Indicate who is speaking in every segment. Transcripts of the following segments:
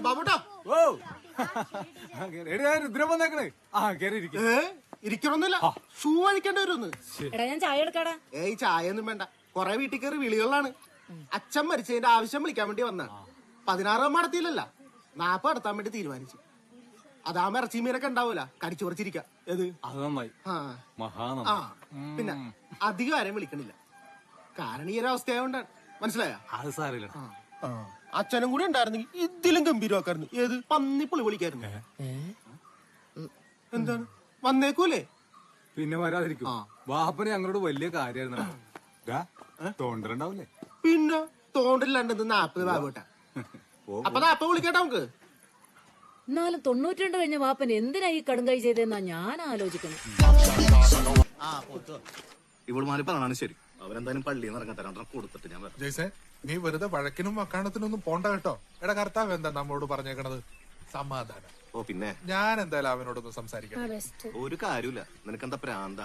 Speaker 1: ബാബുട്ടാ. ഓ. ആ കേറി
Speaker 2: എടാ ഞാൻ ചായ എടുക്കാടാ.
Speaker 1: വേണ്ട. കൊറേ വീട്ടിൽ കയറി വിളികളിലാണ് അച്ഛൻ മരിച്ചതിന്റെ ആവശ്യം വിളിക്കാൻ വേണ്ടി വന്നാ. പതിനാറാം നടത്തിയില്ലല്ല നാപ്പ നടത്താൻ വേണ്ടി തീരുമാനിച്ചു. അതാ ഇറച്ചി മീനൊക്കെ ഉണ്ടാവൂല.
Speaker 3: കടിച്ചുറച്ചിരിക്കും
Speaker 1: ആ. പിന്നെ അധികം ആരെയും വിളിക്കണില്ല. കാരണം ഈ ഒരു അവസ്ഥയായോണ്ടാണ് മനസ്സിലായോ?
Speaker 3: അത് സാറില്ല
Speaker 1: അച്ഛനും കൂടി ഉണ്ടായിരുന്നെങ്കിൽ ഇതിലും ഗംഭീരമാക്കായിരുന്നു. ഏത്? പന്നിപ്പുളി വിളിക്കായിരുന്നു. എന്താണ്? വന്നേക്കൂലേ?
Speaker 3: പിന്നെ വരാതിരിക്കും. വാപ്പന് ഞങ്ങളോട് വലിയ കാര്യമായിരുന്നു. തോണ്ടലുണ്ടാവില്ലേ?
Speaker 1: പിന്നെ തോണ്ടില്ലാണ്ട് നാപ്പത് ബാബോട്ട അപ്പൊ നാപ്പ വിളിക്കട്ടെ നമുക്ക്?
Speaker 2: എന്നാലും തൊണ്ണൂറ്റിരണ്ട് കഴിഞ്ഞ വാപ്പൻ എന്തിനാ ഈ കടുങ്കൈ ചെയ്തെന്നാ ഞാൻ ആലോചിക്കുന്നത്.
Speaker 4: ഇവളുമാര് പറഞ്ഞാണ് ശരി. അവരെന്തായാലും പള്ളിയിൽ നിന്ന് ഇറങ്ങട്ടെ. രണ്ടെണ്ണം കൊടുത്തിട്ട് ഞാൻ വരാം.
Speaker 5: ജയ്സേ നീ വെറുതെ വഴക്കിനും വക്കാണത്തിനും ഒന്നും പോണ്ട കേട്ടോ. എടാ കർത്താവ് എന്താ നമ്മളോട് പറഞ്ഞേക്കണത്? സമാധാനം.
Speaker 4: ഓ പിന്നെ?
Speaker 5: ഞാൻ എന്തായാലും അവനോടൊന്ന് സംസാരിക്കാം.
Speaker 4: ഒരു കാര്യമില്ല നിനക്കെന്താ പ്രാന്ത?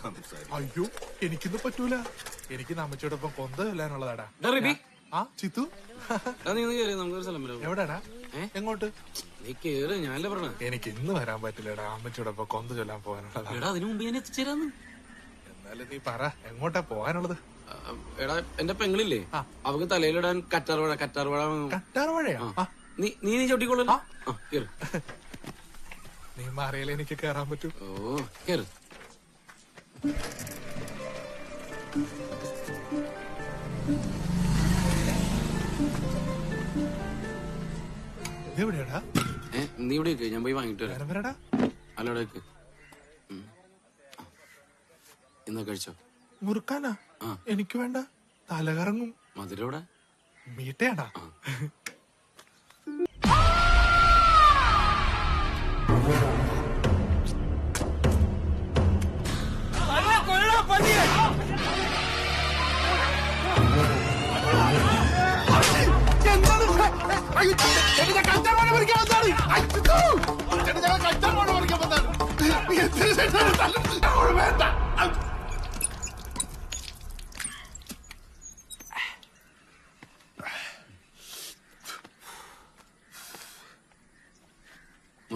Speaker 4: സംസാരിക്കും.
Speaker 5: അയ്യോ എനിക്കിന്ന് പറ്റൂല. എനിക്ക് നമ്മച്ചോടൊപ്പം കൊന്ത ചെല്ലാനുള്ളതാടാ
Speaker 6: എടാ റിബി,
Speaker 5: ആ ചിത്തു?
Speaker 6: എടാ നീ ഒന്ന് കേറി നമുക്കൊരു സ്ഥലം വരാം.
Speaker 5: എവിടെടാ എങ്ങോട്ട്?
Speaker 6: നീ കേറ് ഞാനല്ലേ പറഞ്ഞ?
Speaker 5: എനിക്ക് ഇന്ന് വരാൻ പറ്റില്ലടാ അമ്മച്ചോടൊപ്പം കൊന്ത ചൊല്ലാൻ പോകാനുള്ളതാ.
Speaker 6: എടാ അതിനു മുമ്പ് ഞാൻ എത്തിച്ചേരാന്ന്.
Speaker 5: എന്നാലും നീ പറ എങ്ങോട്ടാ പോകാനുള്ളത്?
Speaker 6: എടാ എന്റെ പെങ്ങളില്ലേ അവക്ക് തലയിലിടാൻ കറ്റാർവാഴ കറ്റാർവാഴ കറ്റാർവാഴയാ? നീ നീ നീ ചവിട്ടിക്കൊള്ളു
Speaker 5: നീ മാറിയാലേ എനിക്ക് കേറാൻ പറ്റൂ.
Speaker 6: ഓ കേറ്. നീ ഇവിടെ ഞാൻ പോയി വാങ്ങിട്ട് വരാം.
Speaker 5: നേരം
Speaker 6: എന്നാ കഴിച്ചോ?
Speaker 5: മുറുക്കാനാ?
Speaker 6: ആ.
Speaker 5: എനിക്ക് വേണ്ട. തലകറങ്ങും.
Speaker 6: മധുരം ഇവിടെ
Speaker 5: മീട്ടയാടാ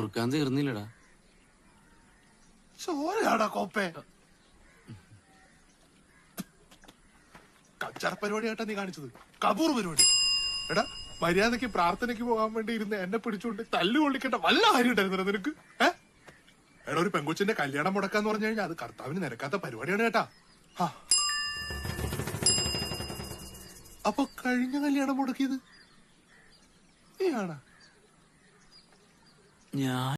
Speaker 6: മുറുക്കാൻ തീർന്നില്ലടാ.
Speaker 5: ചോരാടാ കോപ്പേ. കച്ചറ പരിപാടിയായിട്ടാ നീ കാണിച്ചത്. കബൂർ പരിപാടി. എടാ മര്യാദയ്ക്ക് പ്രാർത്ഥനയ്ക്ക് പോകാൻ വേണ്ടി ഇരുന്ന് എന്നെ പിടിച്ചുകൊണ്ട് തല്ലു കൊള്ളിക്കേണ്ട വല്ല കാര്യം ഉണ്ടായിരുന്നില്ല നിനക്ക്? ഏ? എടാ ഒരു പെങ്കൊച്ചിന്റെ കല്യാണം മുടക്കാന്ന് പറഞ്ഞു കഴിഞ്ഞാൽ അത് കർത്താവിന് നിരക്കാത്ത പരിപാടിയാണ് കേട്ടാ. അപ്പൊ കഴിഞ്ഞ കല്യാണം മുടക്കിയത്? നീയാണാ?
Speaker 6: ഞാൻ